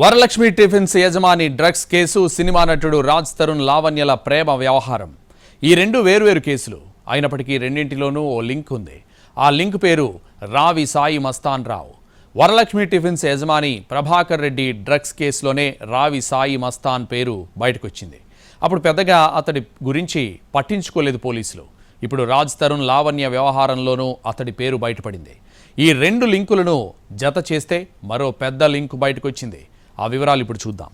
Varalakshmi tiffins యజమాని drugs case cinema నటుడు రాజ్ తరుణ్ లావణ్యల ప్రేమ వ్యవహారం. ఈ రెండు వేరువేరు కేసులు. అయినప్పటికీ రెండింటిలోనూ ఓ లింక్ ఉంది. ఆ లింక్ పేరు రావి సాయి మస్తాన్ రావు. వరలక్ష్మి టిఫిన్స్ యజమాని ప్రభాకర్ రెడ్డి డ్రగ్స్ కేసులోనే రావి సాయి మస్తాన్ పేరు బయటకొచ్చింది. అప్పుడు పెద్దగా అతడి గురించి పట్టించుకోలేదు పోలీసులు. ఇప్పుడు రాజ్ తరుణ్ లావణ్య వ్యవహారంలోనూ అతడి పేరు బయటపడింది. ఈ రెండు లింకులను జత చేస్తే మరో పెద్ద లింక్ బయటకొచ్చింది. ఆ వివరాలు ఇప్పుడు చూద్దాం.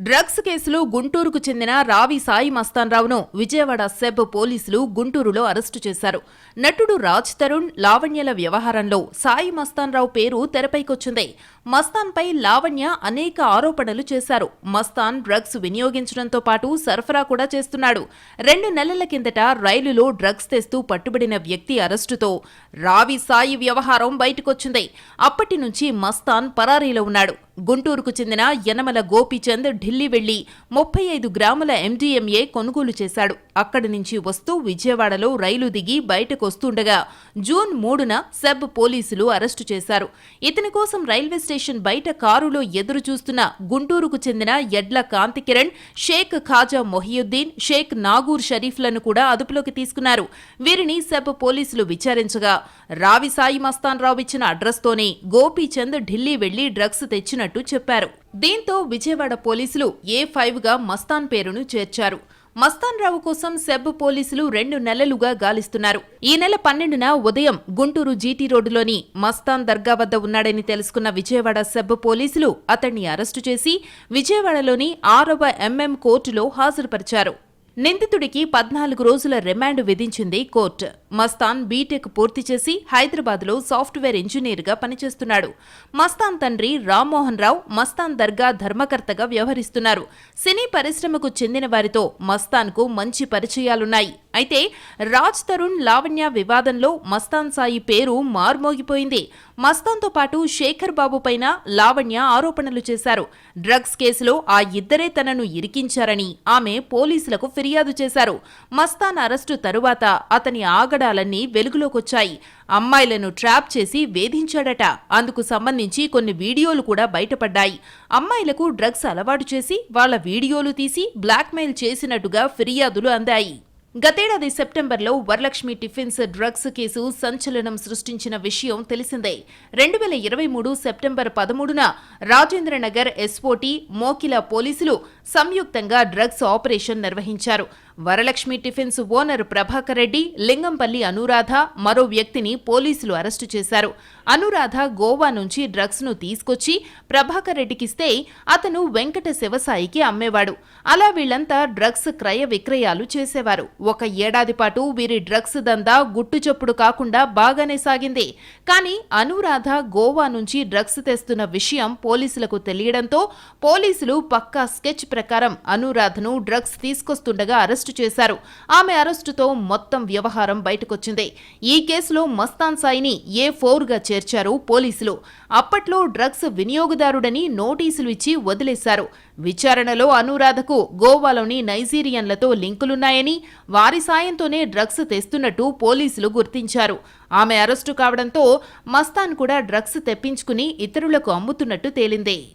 డ్రగ్స్ కేసులో గుంటూరుకు చెందిన రావి సాయి మస్తాన్రావును విజయవాడ సెబ్ పోలీసులు గుంటూరులో అరెస్టు చేశారు. నటుడు రాజ్ తరుణ్ లావణ్యల వ్యవహారంలో సాయి మస్తాన్రావు పేరు తెరపైకొచ్చింది. మస్తాన్పై లావణ్య అనేక ఆరోపణలు చేశారు. మస్తాన్ డ్రగ్స్ వినియోగించడంతో పాటు సరఫరా కూడా చేస్తున్నాడు. రెండు నెలల కిందట రైలులో డ్రగ్స్ తెస్తూ పట్టుబడిన వ్యక్తి అరెస్టుతో రావి సాయి వ్యవహారం బయటకొచ్చింది. అప్పటి నుంచి మస్తాన్ పరారీలో ఉన్నాడు. గుంటూరుకు చెందిన యనమల గోపీచంద్ ఢిల్లీ వెళ్ళి ముప్పై ఐదు గ్రాముల ఎండీఎంఏ కొనుగోలు చేశాడు. అక్కడి నుంచి వస్తూ విజయవాడలో రైలు దిగి బయటకు వస్తుండగా జూన్ మూడున సెబ్ పోలీసులు అరెస్టు చేశారు. ఇతని కోసం రైల్వే స్టేషన్ బయట కారులో ఎదురు చూస్తున్న గుంటూరుకు చెందిన ఎడ్ల కాంతికిరణ్ షేక్ ఖాజా మొహియుద్దీన్ షేక్ నాగూర్ షరీఫ్లను కూడా అదుపులోకి తీసుకున్నారు. వీరిని సెబ్ పోలీసులు విచారించగా రావి సాయి మస్తాన్ రావు ఇచ్చిన అడ్రస్తోనే గోపీచంద్ ఢిల్లీ వెళ్ళి డ్రగ్స్ తెచ్చినట్టు చెప్పారు. దీంతో విజయవాడ పోలీసులు ఏ ఫైవ్గా మస్తాన్ పేరును చేర్చారు. మస్తాన్ రావు కోసం సెబ్ పోలీసులు రెండు నెలలుగా గాలిస్తున్నారు. ఈ నెల పన్నెండున ఉదయం గుంటూరు జీటీ రోడ్డులోని మస్తాన్ దర్గా వద్ద ఉన్నాడని తెలుసుకున్న విజయవాడ సెబ్ పోలీసులు అతన్ని అరెస్టు చేసి విజయవాడలోని ఆరవ ఎంఎం కోర్టులో హాజరుపరిచారు. నిందితుడికి పద్నాలుగు రోజుల రిమాండ్ విధించింది కోర్టు. మస్తాన్ బీటెక్ పూర్తి చేసి హైదరాబాద్లో సాఫ్ట్వేర్ ఇంజనీర్గా పనిచేస్తున్నాడు. మస్తాన్ తండ్రి రామ్మోహన్ రావు మస్తాన్ దర్గా ధర్మకర్తగా వ్యవహరిస్తున్నారు. సినీ పరిశ్రమకు చెందిన వారితో మస్తాన్కు మంచి పరిచయాలున్నాయి. అయితే రాజ్ తరుణ్ లావణ్య వివాదంలో మస్తాన్ సాయి పేరు మార్మోగిపోయింది. మస్తాన్తో పాటు శేఖర్ బాబు పైన లావణ్య ఆరోపణలు చేశారు. డ్రగ్స్ కేసులో ఆ ఇద్దరే తనను ఇరికించారని ఆమె పోలీసులకు ఫిర్యాదు చేశారు. మస్తాన్ అరెస్టు తరువాత అతని ఆగడాలన్నీ వెలుగులోకొచ్చాయి. అమ్మాయిలను ట్రాప్ చేసి వేధించాడట. అందుకు సంబంధించి కొన్ని వీడియోలు కూడా బయటపడ్డాయి. అమ్మాయిలకు డ్రగ్స్ అలవాటు చేసి వాళ్ళ వీడియోలు తీసి బ్లాక్మెయిల్ చేసినట్టుగా ఫిర్యాదులు అందాయి. గతేడాది సెప్టెంబర్లో వరలక్ష్మి టిఫిన్స్ డ్రగ్స్ కేసు సంచలనం సృష్టించిన విషయం తెలిసిందే. రెండు వేల ఇరవై మూడు సెప్టెంబర్ పదమూడున రాజేంద్రనగర్ ఎస్ఓటి మోకిల పోలీసులు సంయుక్తంగా డ్రగ్స్ ఆపరేషన్ నిర్వహించారు. వరలక్ష్మి టిఫిన్స్ ఓనర్ ప్రభాకర్ రెడ్డి లింగంపల్లి అనురాధ మరో వ్యక్తిని పోలీసులు అరెస్టు చేశారు. అనురాధ గోవా నుంచి డ్రగ్స్ను తీసుకొచ్చి ప్రభాకర్ రెడ్డికిస్తే అతను వెంకట శివసాయికి అమ్మేవాడు. అలా వీళ్ళంతా డ్రగ్స్ క్రయ విక్రయాలు చేసేవారు. ఒక ఏడాది పాటు వీరి డ్రగ్స్ దందా గుట్టుచప్పుడు కాకుండా బాగానే సాగింది. కానీ అనురాధ గోవా నుంచి డ్రగ్స్ తెస్తున్న విషయం పోలీసులకు తెలియడంతో పోలీసులు పక్కా స్కెచ్ ప్రకారం అనురాధను డ్రగ్స్ తీసుకొస్తుండగా అరెస్టు చేశారు. ఆమె అరెస్టుతో మొత్తం వ్యవహారం బయటకొచ్చింది. ఈ కేసులో మస్తాన్ సాయిని ఏ ఫోర్గా చేర్చారు పోలీసులు. అప్పట్లో డ్రగ్స్ వినియోగదారుడని నోటీసులు ఇచ్చి వదిలేశారు. విచారణలో అనురాధకు గోవాలోని నైజీరియన్లతో లింకులున్నాయని వారి సాయంతోనే డ్రగ్స్ తెస్తున్నట్టు పోలీసులు గుర్తించారు. ఆమె అరెస్టు కావడంతో మస్తాన్ కూడా డ్రగ్స్ తెప్పించుకుని ఇతరులకు అమ్ముతున్నట్టు తేలింది.